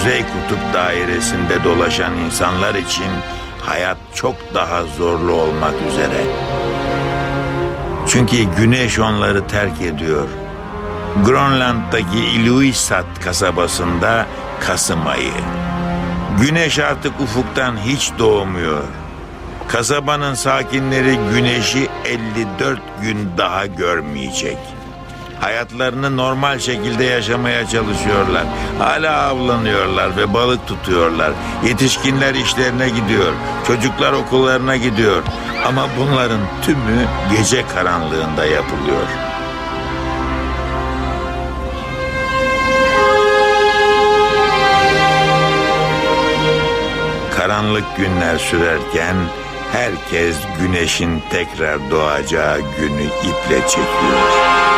Kuzey Kutup dairesinde dolaşan insanlar için hayat çok daha zorlu olmak üzere. Çünkü güneş onları terk ediyor. Grönland'daki Iluissat kasabasında Kasım ayı. Güneş artık ufuktan hiç doğmuyor. Kasabanın sakinleri güneşi 54 gün daha görmeyecek. Hayatlarını normal şekilde yaşamaya çalışıyorlar. Hala avlanıyorlar ve balık tutuyorlar. Yetişkinler işlerine gidiyor. Çocuklar okullarına gidiyor. Ama bunların tümü gece karanlığında yapılıyor. Karanlık günler sürerken herkes güneşin tekrar doğacağı günü iple çekiyor.